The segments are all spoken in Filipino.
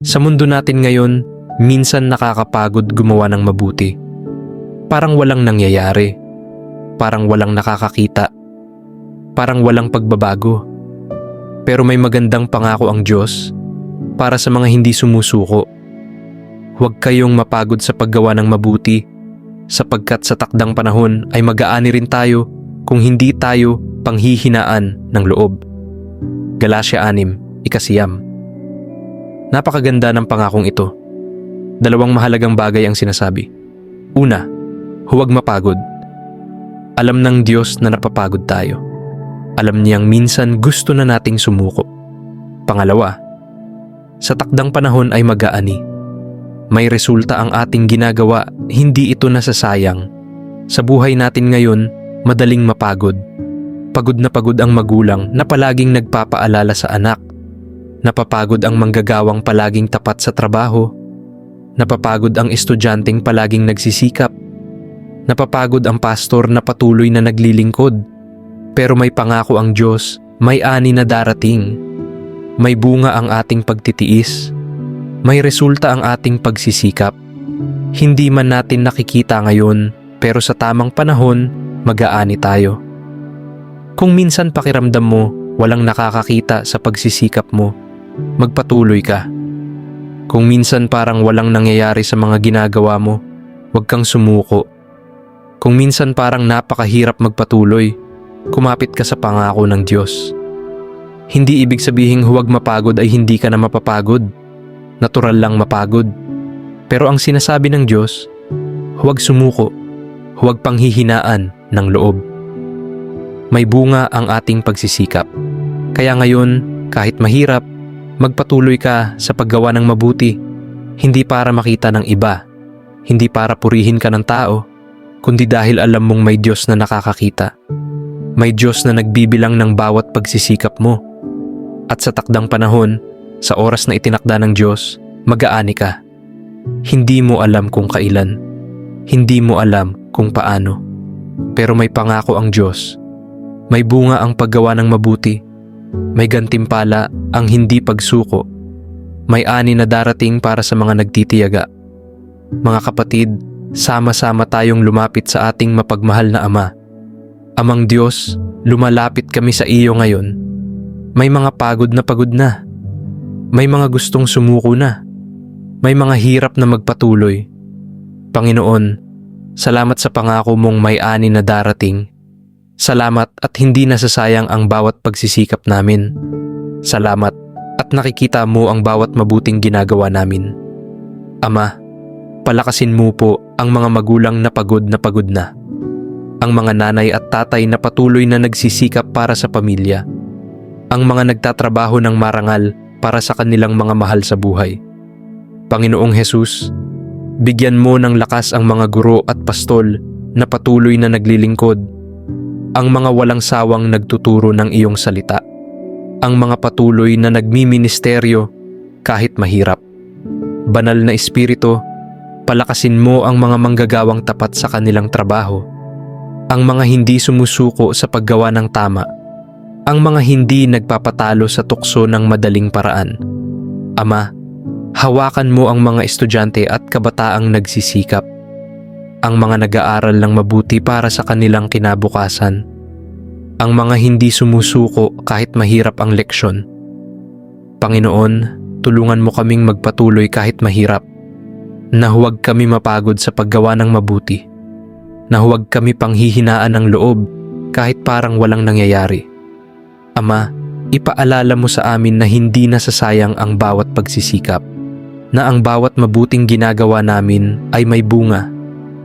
Sa mundo natin ngayon, minsan nakakapagod gumawa ng mabuti. Parang walang nangyayari. Parang walang nakakakita. Parang walang pagbabago. Pero may magandang pangako ang Diyos para sa mga hindi sumusuko. Huwag kayong mapagod sa paggawa ng mabuti sapagkat sa takdang panahon ay mag-aani rin tayo kung hindi tayo panghihinaan ng loob. Galatia 6, ikasiyam. Napakaganda ng pangakong ito. Dalawang mahalagang bagay ang sinasabi. Una, huwag mapagod. Alam ng Diyos na napapagod tayo. Alam niyang minsan gusto na nating sumuko. Pangalawa, sa takdang panahon ay mag-aani. May resulta ang ating ginagawa, hindi ito nasasayang. Sa buhay natin ngayon, madaling mapagod. Pagod na pagod ang magulang na palaging nagpapaalala sa anak Napapagod ang manggagawang palaging tapat sa trabaho. Napapagod ang estudyanteng palaging nagsisikap. Napapagod ang pastor na patuloy na naglilingkod. Pero may pangako ang Diyos, may ani na darating. May bunga ang ating pagtitiis. May resulta ang ating pagsisikap. Hindi man natin nakikita ngayon, pero sa tamang panahon, mag-aani tayo. Kung minsan pakiramdam mo, walang nakakakita sa pagsisikap mo, magpatuloy ka. Kung minsan parang walang nangyayari sa mga ginagawa mo, huwag kang sumuko. Kung minsan parang napakahirap magpatuloy, kumapit ka sa pangako ng Diyos. Hindi ibig sabihing huwag mapagod ay hindi ka na mapapagod. Natural lang mapagod. Pero ang sinasabi ng Diyos, huwag sumuko, huwag panghihinaan ng loob. May bunga ang ating pagsisikap. Kaya ngayon, kahit mahirap, Magpatuloy ka sa paggawa ng mabuti, hindi para makita ng iba, hindi para purihin ka ng tao, kundi dahil alam mong may Diyos na nakakakita. May Diyos na nagbibilang ng bawat pagsisikap mo. At sa takdang panahon, sa oras na itinakda ng Diyos, mag-aani ka. Hindi mo alam kung kailan. Hindi mo alam kung paano. Pero may pangako ang Diyos. May bunga ang paggawa ng mabuti may gantimpala ang hindi pagsuko. May ani na darating para sa mga nagtitiyaga. Mga kapatid, sama-sama tayong lumapit sa ating mapagmahal na Ama. Amang Diyos, lumalapit kami sa iyo ngayon. May mga pagod na pagod na. May mga gustong sumuko na. May mga hirap na magpatuloy. Panginoon, salamat sa pangako mong may ani na darating Salamat at hindi nasasayang ang bawat pagsisikap namin. Salamat at nakikita mo ang bawat mabuting ginagawa namin. Ama, palakasin mo po ang mga magulang na pagod na pagod na. Ang mga nanay at tatay na patuloy na nagsisikap para sa pamilya. Ang mga nagtatrabaho ng marangal para sa kanilang mga mahal sa buhay. Panginoong Hesus, bigyan mo ng lakas ang mga guro at pastol na patuloy na naglilingkod ang mga walang sawang nagtuturo ng iyong salita, ang mga patuloy na nagmiministeryo kahit mahirap. Banal na Espiritu, palakasin mo ang mga manggagawang tapat sa kanilang trabaho, ang mga hindi sumusuko sa paggawa ng tama, ang mga hindi nagpapatalo sa tukso ng madaling paraan. Ama, hawakan mo ang mga estudyante at kabataang nagsisikap ang mga nag-aaral ng mabuti para sa kanilang kinabukasan, ang mga hindi sumusuko kahit mahirap ang leksyon. Panginoon, tulungan mo kaming magpatuloy kahit mahirap, na huwag kami mapagod sa paggawa ng mabuti, na huwag kami panghihinaan ng loob kahit parang walang nangyayari. Ama, ipaalala mo sa amin na hindi nasasayang ang bawat pagsisikap, na ang bawat mabuting ginagawa namin ay may bunga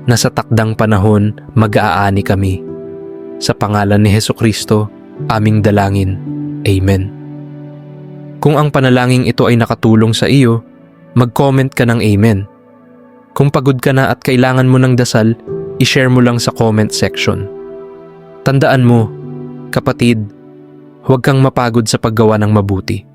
na sa takdang panahon mag-aani kami. Sa pangalan ni Heso Kristo, aming dalangin. Amen. Kung ang panalangin ito ay nakatulong sa iyo, mag-comment ka ng Amen. Kung pagod ka na at kailangan mo ng dasal, i-share mo lang sa comment section. Tandaan mo, kapatid, huwag kang mapagod sa paggawa ng mabuti